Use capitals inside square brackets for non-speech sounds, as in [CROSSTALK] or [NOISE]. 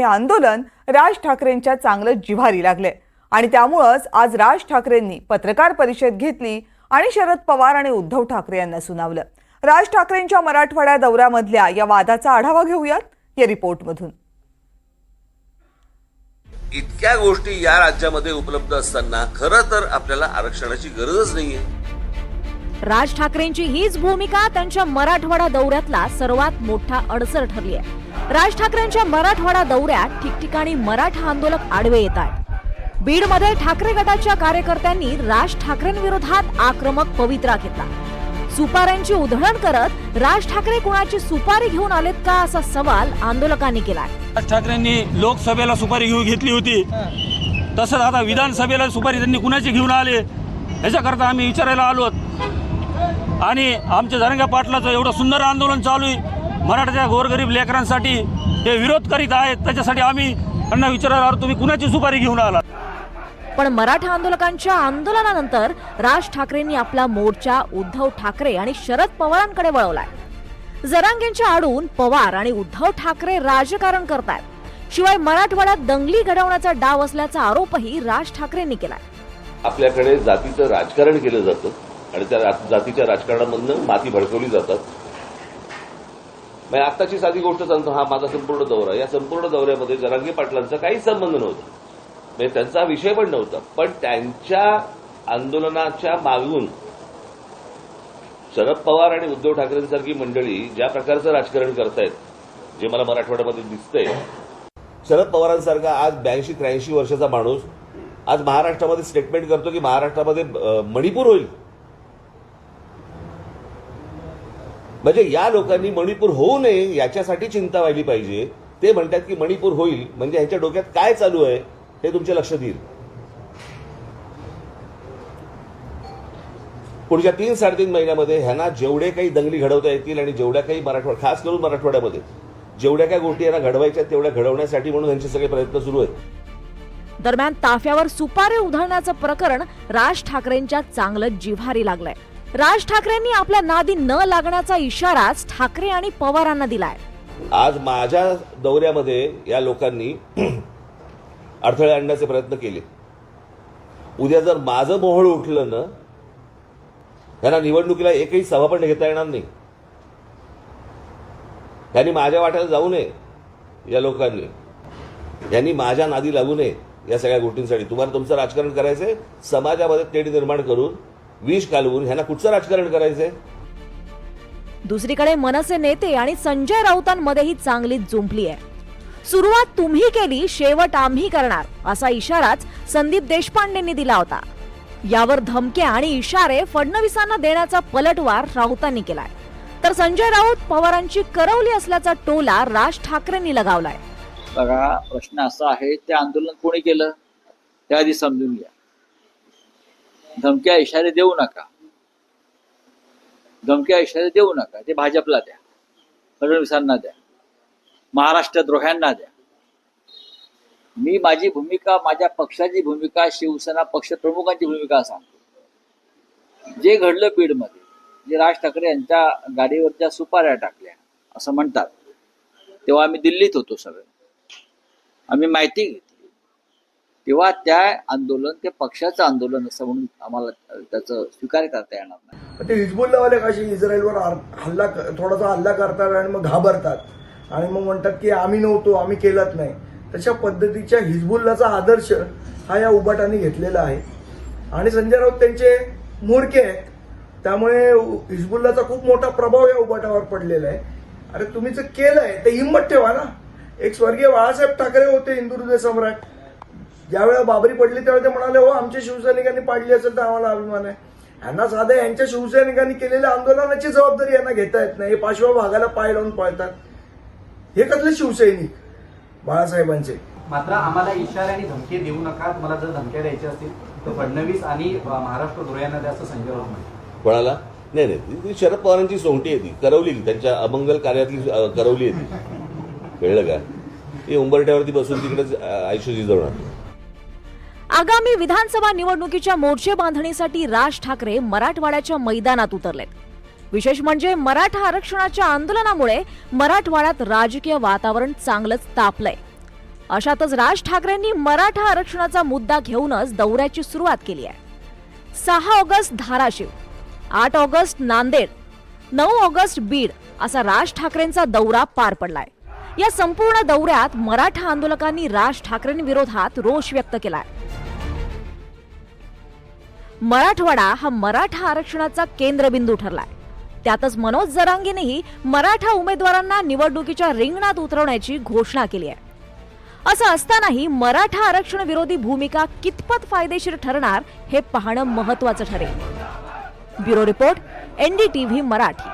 हे आंदोलन राज ठाकरेंच्या चांगलं जिव्हारी लागले आणि त्यामुळंच आज राज ठाकरेंनी पत्रकार परिषद घेतली आणि शरद पवार आणि उद्धव ठाकरे यांना सुनावलं. राज ठाकरेंच्या मराठवाडा दौऱ्यामधल्या या वादाचा आढावा घेऊयात या रिपोर्टमधून. इतक्या गोष्टी या राज्यामध्ये उपलब्ध असताना खरं तर आपल्याला आरक्षणाची गरजच नाहीये. राज ठाकरेंची हीच भूमिका त्यांच्या मराठवाडा दौऱ्यातला सर्वात मोठा अडसर ठरली आहे राज ठाकरेंच्या मराठवाडा दौऱ्यात ठिकठिकाणी मराठा आंदोलक आडवे येत आहेत. बीडमध्ये ठाकरे गटाच्या कार्यकर्त्यांनी राज ठाकरेंविरोधात आक्रमक पवित्रा घेतला. सुपाऱ्यांची उधळण करत राज ठाकरे कुणाची सुपारी घेऊन आलेत का असा सवाल आंदोलकांनी केला राज ठाकरेंनी लोकसभेला सुपारी घेऊन घेतली होती. तसंच आता विधानसभेला सुपारी त्यांनी कुणाची घेऊन आले? याच्याकरता आम्ही विचारायला आलो आणि आमच्या जरंगा पाटलाचं एवढं सुंदर आंदोलन चालू आहे. मराठाच्या गोरगरीब लेकरांसाठी ते विरोध करीत आहेत. त्याच्यासाठी आम्ही त्यांना आलो तुम्ही कुणाची सुपारी घेऊन आला पण मराठा आंदोलकांच्या आंदोलनानंतर राज ठाकरेंनी आपला मोर्चा उद्धव ठाकरे आणि शरद पवारांकडे वळवलाय. जरांगेंच्या आडून पवार आणि उद्धव ठाकरे राजकारण करतायत. शिवाय मराठवाड्यात दंगली घडवण्याचा डाव असल्याचा आरोपही राज ठाकरेंनी केलाय. आपल्याकडे जातीचं राजकारण केलं जातं आणि त्या जातीच्या राजकारणामधनं माती भडकवली जातात. म्हणजे आत्ताची साधी गोष्ट सांगतो हा माझा संपूर्ण दौरा. या संपूर्ण दौऱ्यामध्ये जरांगी पाटलांचा काही संबंध नव्हता. म्हणजे त्यांचा विषय पण नव्हता. पण त्यांच्या आंदोलनाच्या मागून शरद पवार आणि उद्धव ठाकरेंसारखी मंडळी ज्या प्रकारचं राजकारण करतायत जे मला मराठवाड्यामध्ये दिसतंय शरद पवारांसारखा आज ब्याऐंशी त्र्याऐंशी वर्षाचा माणूस आज महाराष्ट्रामध्ये स्टेटमेंट करतो की महाराष्ट्रामध्ये मणिपूर होईल. म्हणजे या लोकांनी मणिपूर होऊ नये याच्यासाठी चिंता व्हायली पाहिजे. ते म्हणतात की मणिपूर होईल म्हणजे ह्यांच्या डोक्यात काय चालू आहे हे तुमच्या लक्षात येईल. पुढच्या तीन साडेतीन महिन्यामध्ये ह्यांना जेवढे काही दंगली घडवता येतील आणि जेवढ्या काही मराठवाडा खास करून मराठवाड्यामध्ये जेवढ्या काही गोष्टी यांना घडवायच्या तेवढ्या घडवण्यासाठी म्हणून यांचे सगळे प्रयत्न सुरू आहेत. दरम्यान ताफ्यावर सुपारे उधळण्याचं प्रकरण राज ठाकरेंच्या चांगलं जिव्हारी लागलंय. राज ठाकरेंनी आपल्या नादी न लागण्याचा इशाराच ठाकरे आणि पवारांना दिलाय. आज माझ्या दौऱ्यामध्ये या लोकांनी [CLEARS THROAT] अडथळे आणण्याचे प्रयत्न केले. उद्या जर माझं मोहळ उठलं ना त्यांना निवडणुकीला एकही सभा पण घेता येणार नाही. त्यांनी माझ्या वाट्याला जाऊ नये या लोकांनी. यांनी माझ्या नादी लागू नये या सगळ्या गोष्टींसाठी. तुम्हाला तुमचं राजकारण करायचंय समाजामध्ये तेढ निर्माण करून विष घालवून ह्यांना कुठचं राजकारण करायचंय? दुसरीकडे मनसे नेते आणि संजय राऊतांमध्येही चांगलीच जुंपली आहे. सुरुवात तुम्ही केली शेवट आम्ही करणार असा इशाराच संदीप देशपांडेंनी दिला होता. यावर धमक्या आणि इशारे फडणवीसांना देण्याचा पलटवार राऊतांनी केलाय. तर संजय राऊत पवारांची करवली असल्याचा टोला राज ठाकरेंनी लगावलाय. बघा प्रश्न असा आहे ते आंदोलन कोणी केलं? ते आधी समजून घ्या. धमक्या इशारे देऊ नका. धमक्या इशारे देऊ नका. ते भाजपला द्या. फडणवीसांना द्या. महाराष्ट्र द्रोह्यांना द्या. मी माझी भूमिका माझ्या पक्षाची भूमिका शिवसेना पक्ष प्रमुखांची भूमिका सांगतो. जे घडलं बीडमध्ये जे राज ठाकरे यांच्या गाडीवरच्या सुपाऱ्या टाकल्या असं म्हणतात. तेव्हा आम्ही दिल्लीत होतो सगळे. आम्ही माहिती घेतो तेव्हा त्या आंदोलन ते पक्षाचं आंदोलन असं म्हणून आम्हाला त्याचं स्वीकार करता येणार नाही. ते हिजबुल्लावाले कशी इस्रायलवर हल्ला थोडासा हल्ला करतात आणि मग घाबरतात? आणि मग म्हणतात की आम्ही नव्हतो आम्ही केलंच नाही. तशा पद्धतीच्या हिजबुल्लाचा आदर्श हा या उबाटाने घेतलेला आहे. आणि संजय राऊत त्यांचे मूर्खे आहेत. त्यामुळे हिजबुल्लाचा खूप मोठा प्रभाव या उबाटावर पडलेला आहे. अरे तुम्ही जर केलंय तर हिंमत ठेवा ना. एक स्वर्गीय बाळासाहेब ठाकरे होते हिंदू सम्राट. ज्यावेळेला बाबरी पडली त्यावेळेला ते म्हणाले हो आमच्या शिवसैनिकांनी पाडली असेल तर आम्हाला अभिमान आहे. यांना साधं यांच्या शिवसैनिकांनी केलेल्या आंदोलनाची जबाबदारी यांना घेता येत नाही. हे पाचव्या भागाला पाय लावून पळतात. हे कसले शिवसैनिक? बाळासाहेबांचे. मात्र आम्हाला इशारा आणि धमकी देऊ नका तुम्हाला जर धमक्या द्यायच्या असतील तर फडणवीस आणि महाराष्ट्र धुळ्यांना द्या असं संजय राऊत कोणाला? नाही नाही. ती- शरद पवारांची सोंगटी आहे ती. करवली त्यांच्या अमंगल कार्यातली करवली आहे ती. कळलं का? ती उंबरठ्यावरती बसून तिकडेच अ, आयुष्य झिजवणार आगामी विधानसभा निवडणुकीच्या मोर्चे बांधणीसाठी राज ठाकरे मराठवाड्याच्या मैदानात उतरलेत. विशेष म्हणजे मराठा आरक्षणाच्या आंदोलनामुळे मराठवाड्यात राजकीय वातावरण चांगलंच तापलंय. अशातच राज ठाकरेंनी मराठा आरक्षणाचा मुद्दा घेऊनच दौऱ्याची सुरुवात केली आहे. सहा ऑगस्ट धाराशिव आठ ऑगस्ट नांदेड नऊ ऑगस्ट बीड असा राज ठाकरेंचा दौरा पार पडलाय. या संपूर्ण दौऱ्यात मराठा आंदोलकांनी राज ठाकरेंविरोधात रोष व्यक्त केलाय. मराठवाडा हा मराठा आरक्षणाचा केंद्रबिंदू ठरलाय. त्यातच मनोज जरांगेनेही मराठा उमेदवारांना निवडणुकीच्या रिंगणात उतरवण्याची घोषणा केली आहे. असं असतानाही मराठा आरक्षण विरोधी भूमिका कितपत फायदेशीर ठरणार हे पाहणं महत्वाचं ठरेल. Bureau report NDTV Marathi.